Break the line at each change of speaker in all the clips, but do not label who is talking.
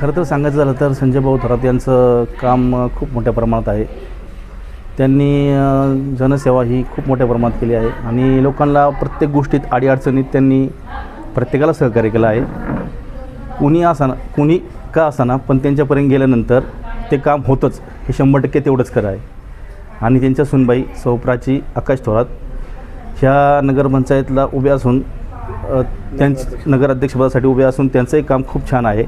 खरं तर सांगायचं झालं तर संजय भाऊ थोरात यांचं काम खूप मोठ्या प्रमाणात आहे. त्यांनी जनसेवा ही खूप मोठ्या प्रमाणात केली आहे आणि लोकांना प्रत्येक गोष्टीत अडीअडचणीत त्यांनी प्रत्येकाला सहकार्य केलं आहे. कुणी असाना कुणी का असाना पण त्यांच्यापर्यंत गेल्यानंतर ते काम होतंच. हे शंभर टक्के तेवढंच खरं आहे. आणि त्यांच्या सुनबाई सौप्राची आकाश थोरात ह्या नगरपंचायतला उभे असून अ, त्यांच नगराध्यक्षपदासाठी उभे असून त्यांचंही काम खूप छान आहे.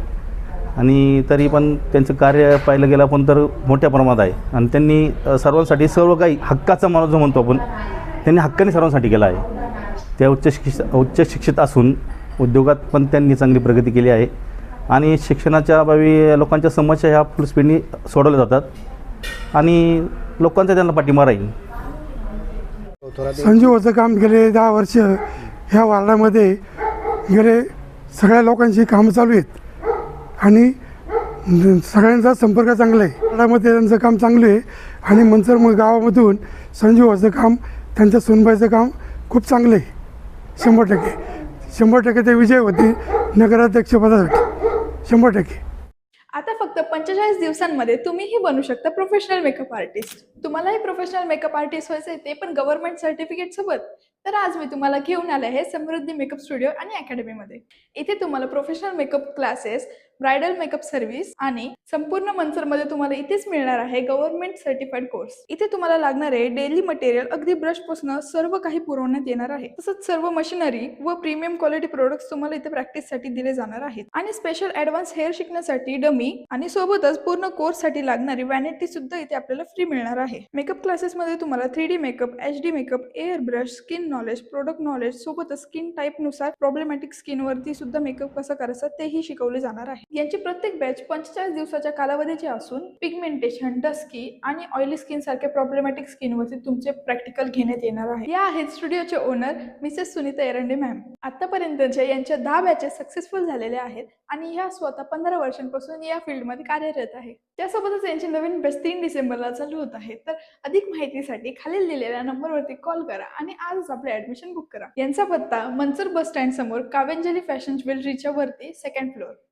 आणि तरी पण त्यांचं कार्य पाहिलं गेलं पण तर मोठ्या प्रमाणात आहे. आणि त्यांनी सर्वांसाठी सर्व काही हक्काचा माणूस जो म्हणतो आपण त्यांनी हक्काने सर्वांसाठी केला आहे. त्या उच्च शिक्षित उच्च शिक्षित असून उद्योगात पण त्यांनी चांगली प्रगती केली आहे. आणि शिक्षणाच्या अभावी लोकांच्या समस्या ह्या फुल स्पीडनी सोडवल्या जातात. आणि लोकांचा त्यांना पाठिंबा राहील.
संजीवचं काम गेले दहा वर्ष ह्या वार्डामध्ये गेले सगळ्या लोकांची कामं चालू आहेत. आणि सगळ्यांचा संपर्क चांगला आहे. गडामध्ये त्यांचं काम चांगलं आहे. आणि मंचर गावामधून संजीवाचं काम त्यांच्या सुनबाईचं काम खूप चांगलं आहे. शंभर टक्के. शंभर टक्के ते विजय होते नगराध्यक्षपदासाठी शंभर टक्के.
आता फक्त पंचेचाळीस दिवसांमध्ये तुम्हीही बनू शकता प्रोफेशनल मेकअप आर्टिस्ट तुम्हालाही प्रोफेशनल मेकअप आर्टिस्ट व्हायचं आहे ते पण गव्हर्नमेंट सर्टिफिकेट सोबत. तर आज मी तुम्हाला घेऊन आले आहे समृद्धी मेकअप स्टुडिओ आणि अकॅडमीमध्ये इथे तुम्हाला professional makeup classes bridal makeup service आणि संपूर्ण मनसरमध्ये तुम्हाला इथेच मिळणार आहे गव्हर्नमेंट सर्टिफाईड कोर्स इथे तुम्हाला लागणारे डेली मटेरियल अगदी ब्रशपासून सर्व काही पुरवण्यात येणार आहे. तसंच सर्व मशिनरी व प्रीमियम क्वालिटी प्रोडक्ट्स तुम्हाला इथे प्रॅक्टिससाठी दिले जाणार आहेत. आणि स्पेशल ऍडव्हान्स हेअर शिकण्यासाठी डमी आणि सोबतच पूर्ण कोर्ससाठी लागणारी वॅनिटी सुद्धा इथे आपल्याला फ्री मिळणार आहे. मेकअप क्लासेस मध्ये तुम्हाला three D makeup H D makeup airbrush skin knowledge product knowledge सोबतच स्किन टाईपनुसार प्रॉब्लेमॅटिक स्किन वरती सुद्धा मेकअप कसं करायचं तेही शिकवले जाणार आहे. यांची प्रत्येक बॅच पंचेचाळीस दिवसाच्या कालावधीची असून पिगमेंटेशन डस्की आणि ऑइली स्किन सारख्या प्रॉब्लेमॅटिक स्किनवरती तुमचे प्रॅक्टिकल घेण्यात येणार आहे. या आहेत स्टुडिओचे owner mrs Sunita Erande ma'am आतापर्यंतच्या यांच्या दहा बॅचेस सक्सेसफुल झालेल्या आहेत आणि ह्या स्वतः पंधरा वर्षांपासून या फील्डमध्ये कार्यरत आहे. त्यासोबतच यांचे नवीन बॅच तीन डिसेंबरला चालू होत आहे तर अधिक माहितीसाठी खालील दिलेल्या नंबरवरती कॉल करा आणि आजच आपले ऍडमिशन बुक करा. यांचा पत्ता मनसर बस स्टँड समोर कावेंजली फॅशन ज्वेलरीच्या वरती सेकंड फ्लोअर